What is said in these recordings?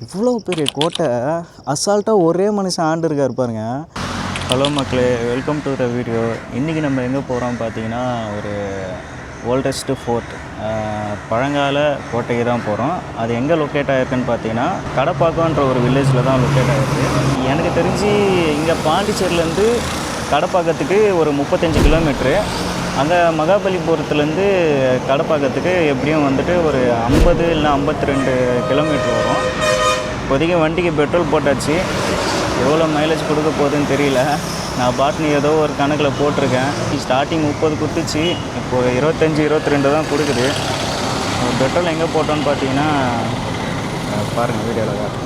இவ்வளோ பெரிய கோட்டை அசால்ட்டாக ஒரே மனுஷன் ஆண்டுருக்கார் பாருங்க. ஹலோ மக்களே வெல்கம் டு த வீடியோ இன்றைக்கி நம்ம எங்கே போகிறோம் பார்த்தீங்கன்னா ஒரு ஓல்டஸ்ட்டு ஃபோர்ட் பழங்கால கோட்டைக்கு தான் போகிறோம் அது எங்கே லொக்கேட் ஆகிருக்குன்னு பார்த்தீங்கன்னா கடப்பாக்கம்ன்ற ஒரு வில்லேஜில் தான் லொக்கேட் ஆகிருக்கு எனக்கு தெரிஞ்சு இங்கே பாண்டிச்சேரியிலேருந்து கடப்பாக்கத்துக்கு ஒரு முப்பத்தஞ்சு கிலோமீட்ரு அங்கே மகாபலிபுரத்துலேருந்து கடப்பாக்கத்துக்கு எப்படியும் வந்துட்டு ஒரு ஐம்பது இல்லை ஐம்பத்தி ரெண்டு கிலோமீட்டர் வரும். இப்போதைக்கு வண்டிக்கு பெட்ரோல் போட்டாச்சு. எவ்வளோ மைலேஜ் கொடுக்க போகுதுன்னு தெரியல. நான் பாட்னு ஏதோ ஒரு கணக்கில் போட்டிருக்கேன். ஸ்டார்டிங் முப்பது குத்துச்சு. இப்போது இருபத்தஞ்சி இருபத்தி ரெண்டு தான் கொடுக்குது. பெட்ரோல் எங்கே போட்டோன்னு பார்த்தீங்கன்னா பாருங்கள் வீடியோவில் தான்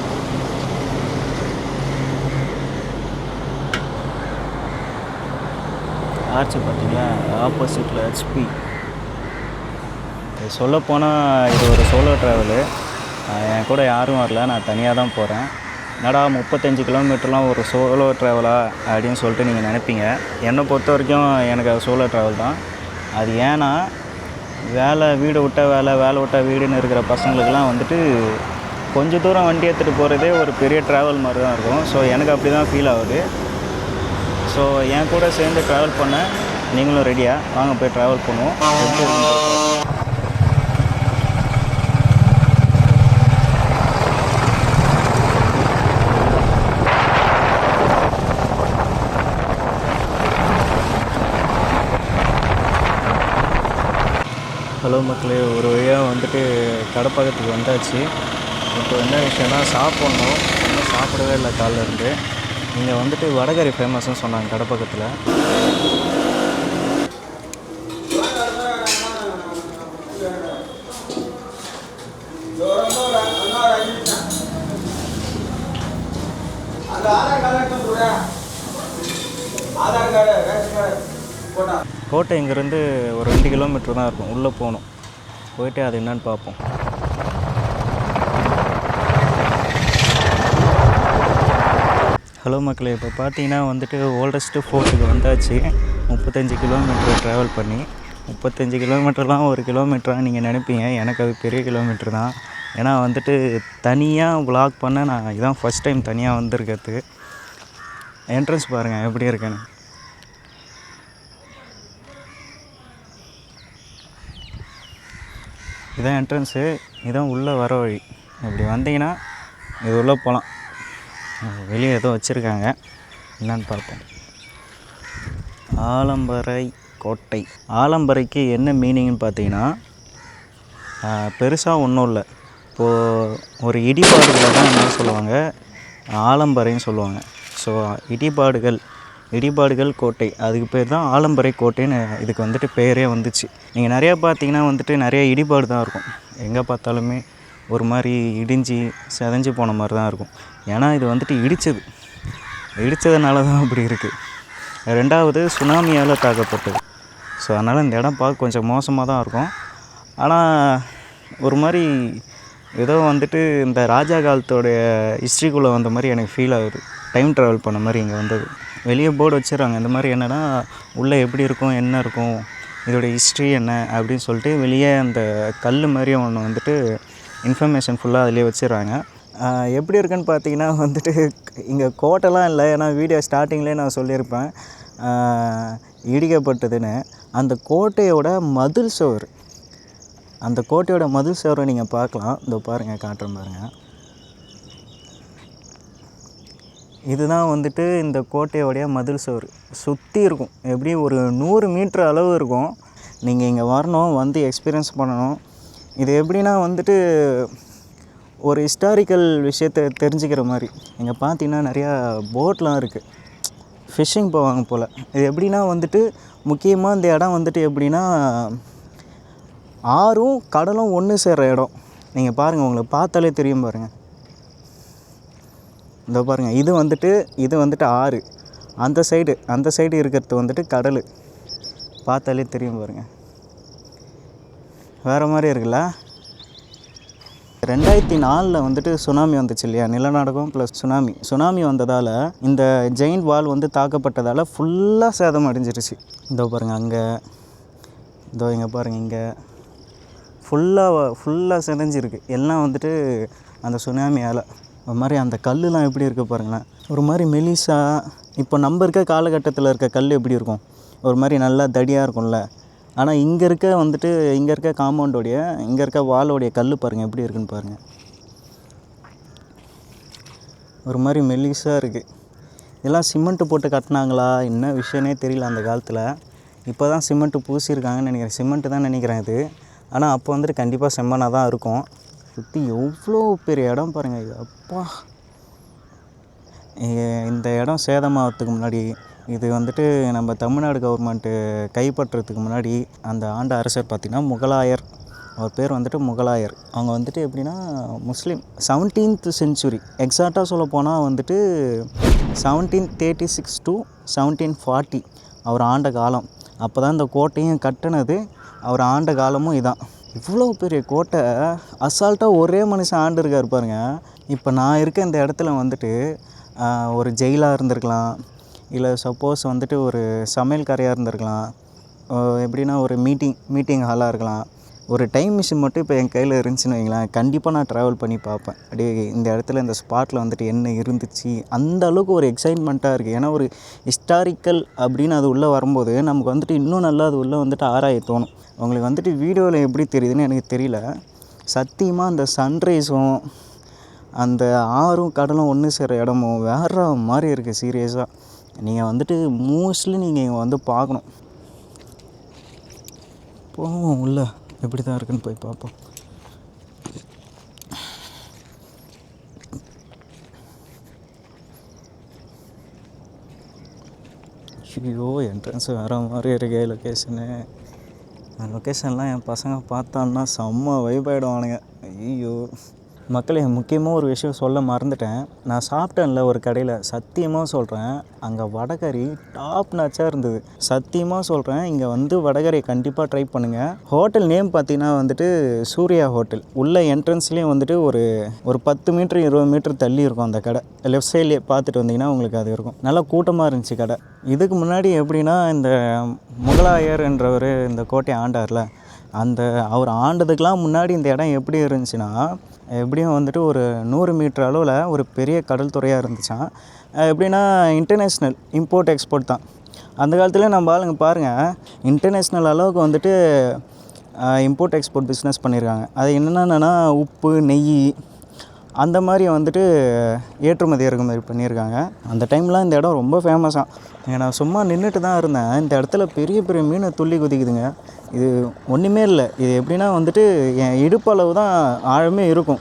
ஆர்ச்சி பார்த்தீங்களா? ஆப்போசிட்டில் ஹெச்பி சொல்லப்போனால் இது ஒரு சோலோ ட்ராவலு என் கூட யாரும் வரல. நான் தனியாக தான் போகிறேன் என்னடா முப்பத்தஞ்சு கிலோமீட்டர்லாம் ஒரு சோலோ ட்ராவலா அப்படின்னு சொல்லிட்டு நீங்கள் நினைப்பீங்க. என்னை பொறுத்த வரைக்கும் எனக்கு அது சோலோ ட்ராவல் தான். அது ஏன்னா வேலை வீடு விட்ட வேலை வேலை விட்ட வீடுன்னு இருக்கிற பசங்களுக்கெல்லாம் வந்துட்டு கொஞ்ச தூரம் வண்டி எடுத்துகிட்டு போகிறதே ஒரு பெரிய ட்ராவல் மாதிரி தான் இருக்கும். ஸோ எனக்கு அப்படி தான் ஃபீல் ஆகுது. ஸோ என் கூட சேர்ந்து ட்ராவல் பண்ண நீங்களும் ரெடியாக வாங்க போய் ட்ராவல் பண்ணுவோம். ஹலோ மக்களே ஒரு வழியாக வந்துட்டு கடப்பாக்கத்துக்கு வந்தாச்சு. இப்போ என்ன விஷயம்னா சாப்பிட்ணும். இன்னும் சாப்பிடவே இல்லை காலைல இருந்து இங்கே வந்துட்டு வடகரி ஃபேமஸ்ன்னு சொன்னாங்க கடப்பகத்தில். கோட்டை இங்கேருந்து ஒரு ரெண்டு கிலோமீட்டர் தான் இருக்கும். உள்ளே போகணும். போயிட்டு அது என்னன்னு பார்ப்போம். ஹலோ மக்களே இப்போ பார்த்தீங்கன்னா வந்துட்டு ஓல்டஸ்ட்டு ஃபோர்ட்டுக்கு வந்தாச்சு. முப்பத்தஞ்சு கிலோமீட்டர் ட்ராவல் பண்ணி முப்பத்தஞ்சு கிலோமீட்டர்லாம் ஒரு கிலோமீட்டராக நீங்கள் நினைப்பீங்க. எனக்கு அது பெரிய கிலோமீட்டர் தான். ஏன்னா வந்துட்டு தனியாக விளாக் பண்ண நான் இதான் ஃபஸ்ட் டைம் தனியாக வந்திருக்கிறது. என்ட்ரன்ஸ் பாருங்கள் எப்படி இருக்குன்னு. இதான் என்ட்ரன்ஸு இதான் உள்ளே வர வழி. இப்படி வந்தீங்கன்னா இது உள்ளே போகலாம் வெளியே ஏதோ வச்சுருக்காங்க. என்னன்னு பார்ப்போம். ஆலம்பரை கோட்டை. ஆலம்பரைக்கு என்ன மீனிங்னு பார்த்தீங்கன்னா பெருசாக ஒன்றும் இல்லை. இப்போது ஒரு இடிபாடுகளை தான் என்ன சொல்லுவாங்க? ஆலம்பரைன்னு சொல்லுவாங்க. ஸோ இடிபாடுகள் இடிபாடுகள் கோட்டை. அதுக்கு பேர் தான் ஆலம்பரை கோட்டைன்னு இதுக்கு வந்துட்டு பேரே வந்துச்சு. நீங்கள் நிறையா பார்த்தீங்கன்னா வந்துட்டு நிறைய இடிபாடு தான் இருக்கும். எங்கே பார்த்தாலுமே ஒரு மாதிரி இடிஞ்சு செதஞ்சு போன மாதிரி தான் இருக்கும். ஏன்னா இது வந்துட்டு இடித்தது இடித்ததுனால தான் அப்படி இருக்குது ரெண்டாவது சுனாமியால் தாக்கப்பட்டது. ஸோ அதனால் இந்த இடம் பார்க்க கொஞ்சம் மோசமாக தான் இருக்கும். ஆனால் ஒரு மாதிரி ஏதோ வந்துட்டு இந்த ராஜா காலத்தோடைய ஹிஸ்ட்ரிக்குள்ளே வந்த மாதிரி எனக்கு ஃபீல் ஆகுது. டைம் ட்ராவல் பண்ண மாதிரி இங்கே வந்தது. வெளியே போர்டு வச்சிடறாங்க. இந்த மாதிரி என்னென்னா உள்ளே எப்படி இருக்கும் என்ன இருக்கும் இதோட ஹிஸ்ட்ரி என்ன அப்படின்னு சொல்லிட்டு வெளியே அந்த கல் மாதிரி ஒன்று வந்துட்டு இன்ஃபர்மேஷன் ஃபுல்லாக அதிலே வச்சுருவாங்க எப்படி இருக்குன்னு பார்த்தீங்கன்னா வந்துட்டு இங்கே கோட்டைலாம் இல்லை. ஏன்னா வீடியோ ஸ்டார்டிங்லேயே நான் சொல்லியிருப்பேன். இடிக்கப்பட்டதுன்னு. அந்த கோட்டையோட மதில் சுவர். அந்த கோட்டையோட மதில் சுவரை நீங்கள் பார்க்கலாம். இதோ பாருங்கள் காட்டுறேன் பாருங்கள் இதுதான் வந்துட்டு இந்த கோட்டையோடைய மதில் சுவர். சுற்றி இருக்கும். எப்படியும் ஒரு நூறு மீட்டர் அளவு இருக்கும். நீங்கள் இங்கே வரணும் வந்து எக்ஸ்பீரியன்ஸ் பண்ணணும். இது எப்படின்னா வந்துட்டு ஒரு ஹிஸ்டாரிக்கல் விஷயத்தை தெரிஞ்சுக்கிற மாதிரி. இங்கே பார்த்தீங்கன்னா நிறையா போட்லாம் இருக்குது ஃபிஷ்ஷிங் போவாங்க போல். இது எப்படின்னா வந்துட்டு முக்கியமாக இந்த இடம் வந்துட்டு எப்படின்னா ஆறும் கடலும் ஒன்று சேர்கிற இடம். நீங்கள் பாருங்கள் உங்களுக்கு பார்த்தாலே தெரியும் பாருங்கள் இந்த பாருங்கள் இது வந்துட்டு இது வந்துட்டு ஆறு. அந்த சைடு அந்த சைடு இருக்கிறது வந்துட்டு கடல். பார்த்தாலே தெரியும் பாருங்கள் வேறு மாதிரி இருக்குல்ல? ரெண்டாயிரத்தி நாலில் வந்துட்டு சுனாமி வந்துச்சு இல்லையா? நிலநடுக்கம் ப்ளஸ் சுனாமி. சுனாமி வந்ததால் இந்த ஜெயின் வால் வந்து தாக்கப்பட்டதால் ஃபுல்லாக சேதம் அடைஞ்சிருச்சு. இதோ பாருங்கள் அங்கே. இதோ இங்கே பாருங்கள் இங்கே. ஃபுல்லாக ஃபுல்லாக செதஞ்சிருக்கு. எல்லாம் வந்துட்டு அந்த சுனாமியால். ஒரு மாதிரி அந்த கல்லுலாம் எப்படி இருக்குது பாருங்களேன். ஒரு மாதிரி மெலிசா இப்போ நம்ம இருக்க காலகட்டத்தில் இருக்க கல் எப்படி இருக்கும்? ஒரு மாதிரி நல்லா தடியாக இருக்கும்ல. ஆனால் இங்கே இருக்க வந்துட்டு இங்கே இருக்க காம்பவுண்டோடைய இங்கே இருக்க வாலோடைய கல் பாருங்கள் எப்படி இருக்குன்னு பாருங்கள் ஒரு மாதிரி மெல்லிஸாக இருக்குது இதெல்லாம் சிமெண்ட்டு போட்டு கட்டினாங்களா? என்ன விஷயமே தெரியல அந்த காலத்தில். இப்போ தான் சிமெண்ட்டு பூசியிருக்காங்கன்னு நினைக்கிறேன். சிமெண்ட்டு தான் நினைக்கிறேன் இது. ஆனால் அப்போ வந்துட்டு கண்டிப்பாக செம்மனாக தான் இருக்கும். சுற்றி எவ்வளோ பெரிய இடம் பாருங்கள் அப்பா. இந்த இடம் சேதமாகறதுக்கு முன்னாடி இது வந்துட்டு நம்ம தமிழ்நாடு கவர்மெண்ட்டு கைப்பற்றுறதுக்கு முன்னாடி அந்த ஆண்ட அரசர் பார்த்திங்கன்னா முகலாயர். அவர் பேர் வந்துட்டு முகலாயர். அவங்க வந்துட்டு எப்படின்னா முஸ்லீம். செவன்டீன்த் செஞ்சுரி எக்ஸாக்டாக சொல்ல போனால் வந்துட்டு seventeen thirty six to seventeen forty அவர் ஆண்ட காலம். அப்போ தான் இந்த கோட்டையும் கட்டினது. அவர் ஆண்ட காலமும் இதான். இவ்வளோ பெரிய கோட்டை அசால்ட்டாக ஒரே மனுஷன் ஆண்டுருக்கார் பாருங்க. இப்போ நான் இருக்க இந்த இடத்துல வந்துட்டு ஒரு ஜெயிலாக இருந்திருக்கலாம். இல்லை சப்போஸ் வந்துட்டு ஒரு சமையல்காரையாக இருந்திருக்கலாம். எப்படின்னா ஒரு மீட்டிங் மீட்டிங் ஹாலாக இருக்கலாம். ஒரு டைம் மிஷின் மட்டும் இப்போ என் கையில் இருந்துச்சுன்னு வைங்களேன் கண்டிப்பாக நான் ட்ராவல் பண்ணி பார்ப்பேன். அப்படியே இந்த இடத்துல இந்த ஸ்பாட்டில் வந்துட்டு என்ன இருந்துச்சு? அந்த அளவுக்கு ஒரு எக்ஸைட்மெண்ட்டாக இருக்குது ஏன்னா ஒரு ஹிஸ்டாரிக்கல் அப்படின்னு அது உள்ளே வரும்போது நமக்கு வந்துட்டு இன்னும் நல்லா அது உள்ளே வந்துட்டு ஆராய தோணும். உங்களுக்கு வந்துட்டு வீடியோவில் எப்படி தெரியுதுன்னு எனக்கு தெரியல. சத்தியமாக அந்த சன்ரைஸும் அந்த ஆறும் கடலும் ஒன்று சேர இடமும் வேற மாதிரி இருக்குது சீரியஸாக நீங்கள் வந்துட்டு மோஸ்ட்லி நீங்கள் இங்கே வந்து பார்க்கணும். போவோம் உள்ளே. எப்படி தான் இருக்குன்னு போய் பார்ப்போம். ஐயோ என்ட்ரன்ஸ் வேறு மாதிரி இருக்கே லொக்கேஷனு அந்த லொக்கேஷன்லாம் என் பசங்க பார்த்தான்னா செம்ம வைப் ஆகிடுவானுங்க ஐயோ. மக்களே முக்கியமாக ஒரு விஷயம் சொல்ல மறந்துட்டேன். நான் சாப்பிட்டேன்ல ஒரு கடையில். சத்தியமாக சொல்கிறேன் அங்கே வடகறி டாப் நாச்சாக இருந்தது. சத்தியமாக சொல்கிறேன் இங்கே வந்து வடகறியை கண்டிப்பாக ட்ரை பண்ணுங்கள் ஹோட்டல் நேம் பார்த்தீங்கன்னா வந்துட்டு சூர்யா ஹோட்டல். உள்ள என்ட்ரன்ஸ்லேயும் வந்துட்டு ஒரு ஒரு பத்து மீட்ரு இருபது மீட்டர் தள்ளி இருக்கும் அந்த கடை. லெஃப்ட் சைட்லேயே பார்த்துட்டு வந்தீங்கன்னா உங்களுக்கு அது இருக்கும். நல்லா கூட்டமாக இருந்துச்சு கடை. இதுக்கு முன்னாடி எப்படின்னா இந்த முகலாயர் என்றவர் இந்த கோட்டையை ஆண்டார்ல அந்த அவர் ஆண்டதுக்கெலாம் முன்னாடி இந்த இடம் எப்படி இருந்துச்சுன்னா எப்படியும் வந்துட்டு ஒரு நூறு மீட்டர் அளவில் ஒரு பெரிய கடல் துறையாக இருந்துச்சான் எப்படின்னா இன்டர்நேஷ்னல் இம்போர்ட் எக்ஸ்போர்ட் தான். அந்த காலத்தில் நம்ம ஆளுங்க பாருங்கள் இன்டர்நேஷ்னல் அளவுக்கு வந்துட்டு இம்போர்ட் எக்ஸ்போர்ட் பிஸ்னஸ் பண்ணியிருக்காங்க அது என்னென்னா உப்பு நெய் அந்த மாதிரி வந்துட்டு ஏற்றுமதி இறக்குமதி பண்ணியிருக்காங்க. அந்த டைம்லாம் இந்த இடம் ரொம்ப ஃபேமஸாக நான் சும்மா நின்றுட்டு தான் இருந்தேன். இந்த இடத்துல பெரிய பெரிய மீன் துள்ளி குதிக்குதுங்க. இது ஒன்றுமே இல்லை. இது எப்படின்னா வந்துட்டு என் இடுப்பளவு தான் ஆழமே இருக்கும்.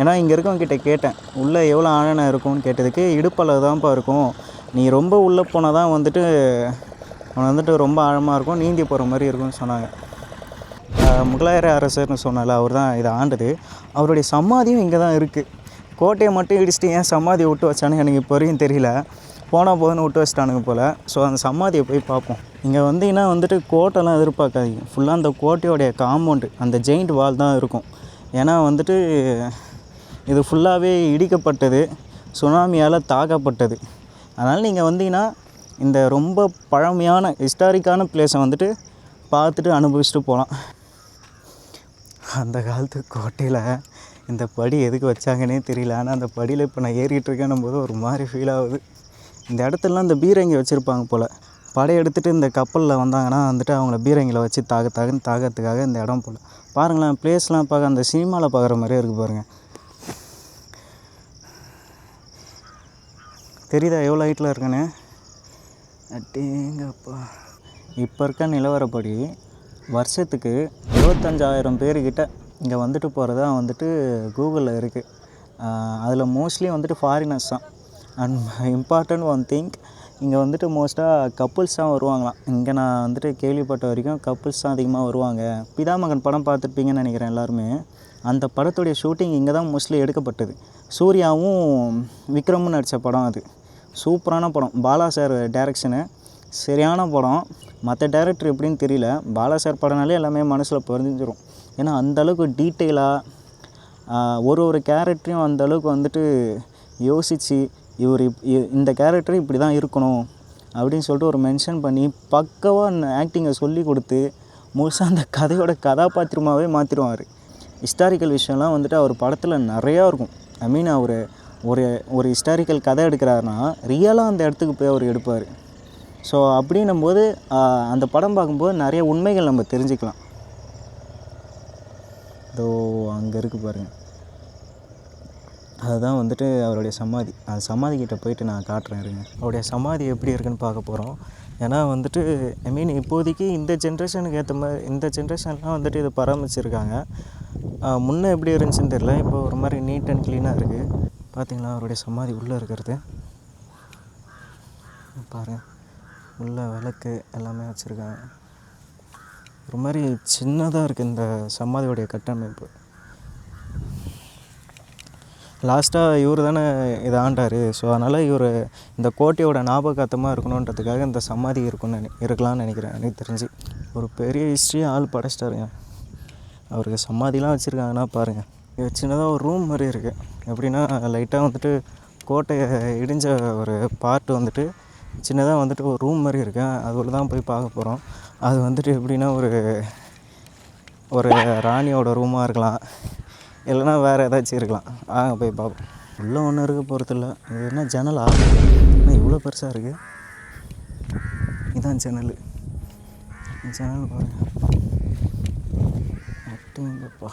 ஏன்னா இங்கே இருக்கவங்கிட்ட கேட்டேன். உள்ளே எவ்வளோ ஆழனை இருக்கும்னு கேட்டதுக்கு இடுப்பளவு தான்ப்பா இருக்கும். நீ ரொம்ப உள்ளே போனால் தான் வந்துட்டு அவன் வந்துட்டு ரொம்ப ஆழமாக இருக்கும் நீந்தி போகிற மாதிரி இருக்கும்னு சொன்னாங்க. முகலாயர முகலாயர் அரசர்னு சொன்னால அவர் தான் இதை ஆண்டது. அவருடைய சமாதியும் இங்கே தான் இருக்குது. கோட்டையை மட்டும் இடிச்சுட்டு ஏன் சமாதியை விட்டு வச்சானு எனக்கு இப்போ வரையும் தெரியல. போனால் போதுன்னு விட்டு வச்சிட்டானுங்க போல். ஸோ அந்த சமாதியை போய் பார்ப்போம். இங்கே வந்தீங்கன்னா வந்துட்டு கோட்டைலாம் எதிர்பார்க்காதீங்க. ஃபுல்லாக அந்த கோட்டையோடைய காம்பவுண்டு அந்த ஜெயிண்ட் வால் தான் இருக்கும். ஏன்னா வந்துட்டு இது ஃபுல்லாகவே இடிக்கப்பட்டது சுனாமியால் தாக்கப்பட்டது. அதனால் நீங்கள் வந்தீங்கன்னா இந்த ரொம்ப பழமையான ஹிஸ்டாரிக்கான பிளேஸை வந்துட்டு பார்த்துட்டு அனுபவிச்சுட்டு போகலாம். அந்த காலத்து கோட்டையில் இந்த படி எதுக்கு வச்சாங்கன்னே தெரியல. ஆனால் அந்த படியில் இப்போ நான் ஏறிட்டு இருக்கேன்னும் போது ஒரு மாதிரி ஃபீல் ஆகுது. இந்த இடத்துலலாம் இந்த பீரங்கி வச்சுருப்பாங்க போல். படையெடுத்துட்டு இந்த கப்பலில் வந்தாங்கன்னா வந்துட்டு அவங்கள பீரங்கியில் வச்சு தாக தகுன்னு தாக்கிறதுக்காக இந்த இடம் போல். பாருங்களேன் பிளேஸ்லாம் பார்க்க அந்த சினிமாவில் பார்க்குற மாதிரியே இருக்குது பாருங்கள் தெரியுதா எவ்வளோ ஹைட்டில் இருக்கேன்னு? அட்டேங்கப்பா இப்போ இருக்க நிலவரப்படி வருஷத்துக்கு இருபத்தஞ்சாயிரம் பேர்கிட்ட இங்கே வந்துட்டு போகிறதா வந்துட்டு கூகுளில் இருக்குது அதில் மோஸ்ட்லி வந்துட்டு ஃபாரினர்ஸ் தான். அண்ட் இம்பார்ட்டன்ட் ஒன் திங் இங்கே வந்துட்டு மோஸ்ட்டாக கப்புள்ஸ் தான் வருவாங்களாம். இங்கே நான் வந்துட்டு கேள்விப்பட்ட வரைக்கும் கப்புள்ஸ் தான் அதிகமாக வருவாங்க. பிதாமகன் படம் பார்த்துருப்பீங்கன்னு நினைக்கிறேன் எல்லாருமே. அந்த படத்துடைய ஷூட்டிங் இங்கே தான் மோஸ்ட்லி எடுக்கப்பட்டது. சூர்யாவும் விக்ரமும் நடித்த படம் அது. சூப்பரான படம். பாலா சார் டேரக்ஷனு சரியான படம். மற்ற டேரக்டர் எப்படின்னு தெரியல. பாலா சார் படம்னாலே எல்லாமே மனசில் பதிஞ்சிரும் ஏன்னா அந்தளவுக்கு டீட்டெயிலாக ஒரு ஒரு கேரக்டரையும் அந்தளவுக்கு வந்துட்டு யோசித்து இவர் இப் இ- இந்த கேரக்டர் இப்படி தான் இருக்கணும் அப்படின்னு சொல்லிட்டு ஒரு மென்ஷன் பண்ணி பக்கவாக ஆக்டிங்கை சொல்லி கொடுத்து முழுசாக அந்த கதையோட கதாபாத்திரமாகவே மாற்றிடுவார் ஹிஸ்டாரிக்கல் விஷயம்லாம் வந்துட்டு அவர் படத்தில் நிறையா இருக்கும். ஐ மீன் அவர் ஒரு ஒரு ஹிஸ்டாரிக்கல் கதை எடுக்கிறாருன்னா ரியலாக அந்த இடத்துக்கு போய் அவர் எடுப்பார். ஸோ அப்படின்னும் போது அந்த படம் பார்க்கும்போது நிறைய உண்மைகள் நம்ம தெரிஞ்சுக்கலாம். இதோ அங்கே இருக்குது பாருங்கள் அதுதான் வந்துட்டு அவருடைய சமாதி. அந்த சமாதிக்கிட்ட போயிட்டு நான் காட்டுறேன் இருங்க. அவருடைய சமாதி எப்படி இருக்குன்னு பார்க்க போகிறோம் ஏன்னா வந்துட்டு ஐ மீன் இப்போதைக்கு இந்த ஜென்ரேஷனுக்கு ஏற்ற மாதிரி இந்த ஜென்ரேஷன்லாம் வந்துட்டு இதை பராமரிச்சிருக்காங்க. முன்னே எப்படி இருந்துச்சுன்னு தெரியல. இப்போ ஒரு மாதிரி நீட் அண்ட் க்ளீனாக இருக்குது பார்த்தீங்களா அவருடைய சமாதி உள்ளே இருக்கிறது. பாருங்கள் உள்ள விளக்கு எல்லாமே வச்சுருக்காங்க. ஒரு மாதிரி சின்னதாக இருக்குது இந்த சமாதியோடைய கட்டமைப்பு. லாஸ்ட்டாக இவர் தானே இதை ஆண்டார். ஸோ அதனால் இவர் இந்த கோட்டையோட ஞாபகார்த்தமாக இருக்கணுன்றதுக்காக இந்த சமாதி இருக்கும்னு நினை இருக்கலாம்னு நினைக்கிறேன். எனக்கு தெரிஞ்சு. ஒரு பெரிய ஹிஸ்ட்ரி ஆள் படைச்சிட்டாருங்க. அவருக்கு சமாதிலாம் வச்சுருக்காங்கன்னா பாருங்கள் இது சின்னதாக ஒரு ரூம் மாதிரி இருக்குது எப்படின்னா லைட்டாக வந்துட்டு கோட்டையை இடிஞ்ச ஒரு பார்ட் வந்துட்டு சின்னதாக வந்துட்டு ஒரு ரூம் மாதிரி இருக்குது அது தான் போய் பார்க்க போகிறோம் அது வந்துட்டு எப்படின்னா ஒரு ஒரு ராணியோட ரூமாக இருக்கலாம். இல்லைன்னா வேறு ஏதாச்சும் இருக்கலாம். வாங்க போய் பார்ப்போம். உள்ளே ஒன்றும் இருக்க போகிறதில்ல இது என்ன ஜன்னலா ஆனால் இவ்வளோ பெருசாக இருக்குது இதான் ஜன்னல் ஜன்னல் பாருங்கள் அப்படிங்கப்பா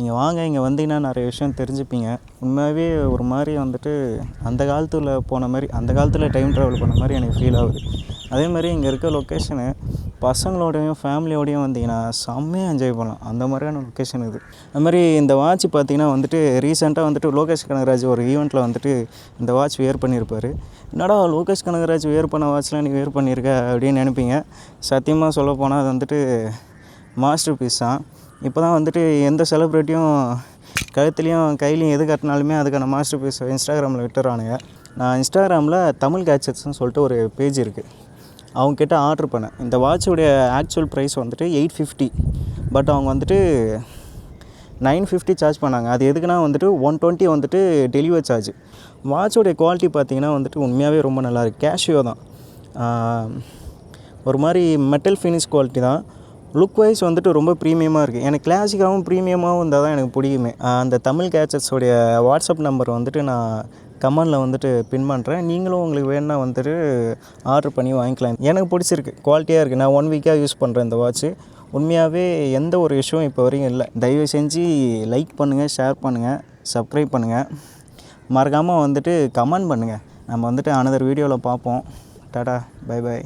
நீங்கள் வாங்க இங்கே வந்தீங்கன்னா நிறைய விஷயம் தெரிஞ்சுப்பீங்க. உண்மையாகவே ஒரு மாதிரி வந்துட்டு அந்த காலத்தில் போன மாதிரி அந்த காலத்தில் டைம் ட்ராவல் பண்ண மாதிரி எனக்கு ஃபீல் ஆகுது. அதே மாதிரி இங்கே இருக்க லொக்கேஷனு பசங்களோடையும் ஃபேமிலியோடையும் வந்தீங்கன்னா செம்மையாக என்ஜாய் பண்ணலாம். அந்த மாதிரியான லொக்கேஷன் இது. அது மாதிரி இந்த வாட்ச் பார்த்தீங்கன்னா வந்துட்டு ரீசெண்டாக வந்துட்டு லோகேஷ் கனகராஜ் ஒரு ஈவெண்ட்டில் வந்துட்டு இந்த வாட்ச் வியர் பண்ணியிருப்பார் என்னடா லோகேஷ் கனகராஜ் வியர் பண்ண வாட்ச்லாம் நீ வியர் பண்ணியிருக்க அப்படின்னு நினைப்பீங்க. சத்தியமாக சொல்ல போனால் அது வந்துட்டு மாஸ்டர் பீஸ் தான். இப்போ தான் வந்துட்டு எந்த செலிப்ரிட்டியும் கழுத்துலேயும் கையிலையும் எது கட்டினாலுமே அதுக்கான மாஸ்டர் பீஸ் இன்ஸ்டாகிராமில் விட்டுறானுங்க. நான் இன்ஸ்டாகிராமில் தமிழ் கேட்சட்ஸ்னு சொல்லிட்டு ஒரு பேஜ் இருக்குது அவங்கக்கிட்ட ஆர்டர் பண்ணேன். இந்த வாட்சோடைய ஆக்சுவல் ப்ரைஸ் வந்துட்டு எயிட் ஃபிஃப்டி பட் அவங்க வந்துட்டு நைன் ஃபிஃப்டி சார்ஜ் பண்ணாங்க. அது எதுக்குன்னா வந்துட்டு ஒன் டுவெண்ட்டி வந்துட்டு டெலிவரி சார்ஜ் வாட்சோடைய குவாலிட்டி பார்த்திங்கன்னா வந்துட்டு உண்மையாகவே ரொம்ப நல்லாயிருக்கு கேஷியோ தான். ஒரு மாதிரி மெட்டல் ஃபினிஷ் குவாலிட்டி தான். லுக் வைஸ் வந்துட்டு ரொம்ப ப்ரீமியமாக இருக்குது எனக்கு கிளாசிக்காகவும் ப்ரீமியமாகவும் இருந்தால் தான் எனக்கு பிடிக்குமே. அந்த தமிழ் கேச்சர்ஸோடைய வாட்ஸ்அப் நம்பர் வந்துட்டு நான் கமெண்டில் வந்துட்டு பின் பண்ணுறேன் நீங்களும் உங்களுக்கு வேணும்னா வந்துட்டு ஆர்டர் பண்ணி வாங்கிக்கலாம். எனக்கு பிடிச்சிருக்கு. குவாலிட்டியாக இருக்குது நான் ஒன் வீக்காக யூஸ் பண்ணுறேன் இந்த வாட்ச்சு உண்மையாகவே எந்த ஒரு இஷ்யூவும் இப்போ வரைக்கும் இல்லை. தயவு செஞ்சு லைக் பண்ணுங்கள் ஷேர் பண்ணுங்கள் சப்ஸ்கிரைப் பண்ணுங்கள் மறக்காமல் வந்துட்டு கமெண்ட் பண்ணுங்கள் நம்ம வந்துட்டு அனதர் வீடியோவில் பார்ப்போம். Tata bye by